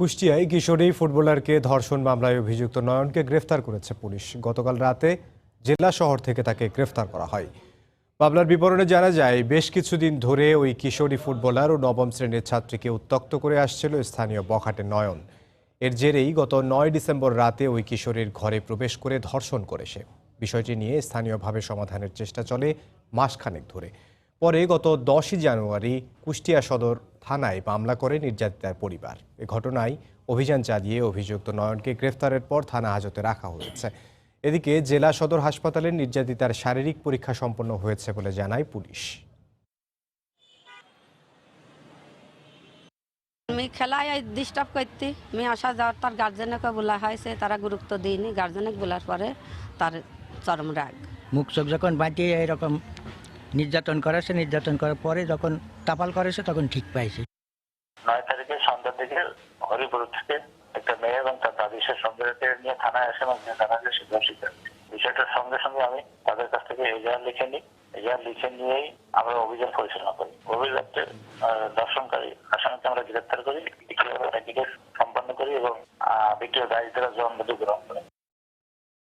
কুষ্টিয়ায় কিশোরী ফুটবলারকে ধর্ষণ মামলায় অভিযুক্ত নয়নকে গ্রেফতার করেছে পুলিশ। গতকাল রাতে জেলা শহর থেকে তাকে গ্রেফতার করা হয়। মামলার বিবরণে জানা যায়, বেশ কিছুদিন ধরে ওই কিশোরী ফুটবলার ও নবম শ্রেণির ছাত্রীকে উত্তক্ত করে আসছিল স্থানীয় বখাটে নয়ন। এর জেরেই গত নয় ডিসেম্বর রাতে ওই কিশোরীর ঘরে প্রবেশ করে ধর্ষণ করে সে বিষয়টি নিয়ে স্থানীয়ভাবে সমাধানের চেষ্টা চলে মাসখানেক ধরে। পরে গত দশই জানুয়ারি কুষ্টিয়া সদর থানায় মামলা করে নির্যাতিতার পরিবার। এ ঘটনায় অভিযান চালিয়ে অভিযুক্ত নয়নকে গ্রেফতারের পর থানা হাজতে রাখা হয়েছে। এদিকে জেলা সদর হাসপাতালে নির্যাতিতার শারীরিক পরীক্ষা সম্পন্ন হয়েছে বলে জানায় পুলিশ। আমি খেলায় ডিস্টার্ব করতে আমি আসা যাওয়ার তার গার্জেনকে বলা হয়েছে তারা গুরুত্ব দিইনি গার্জেনকে বলার পরে তার চরম রাগ। মুখ চোখ যখন বাঁচিয়ে এরকম নির্যাতন করেছে নির্যাতন করার পরে যখন তাপাল করেছে তখন ঠিক পাইছে নয় তারিখে সন্ধ্যার দিকে হরিপুর থেকে একটা মেয়ে এবং তার দাদি, সে সঙ্গে নিয়ে থানায় আসে এবং যে থানায় সে স্বীকার বিষয়টার সঙ্গে সঙ্গে আমি তাদের কাছ থেকে এজাহার লিখে নিই। এজাহার লিখে নিয়েই আমরা অভিযান পরিচালনা করি। অভিযানকে দর্শনকারী আসামিকে আমরা গ্রেপ্তার করি সম্পন্ন করি এবং ভিক্টোরিয়া দ্বারা জবানবন্দি গ্রহণ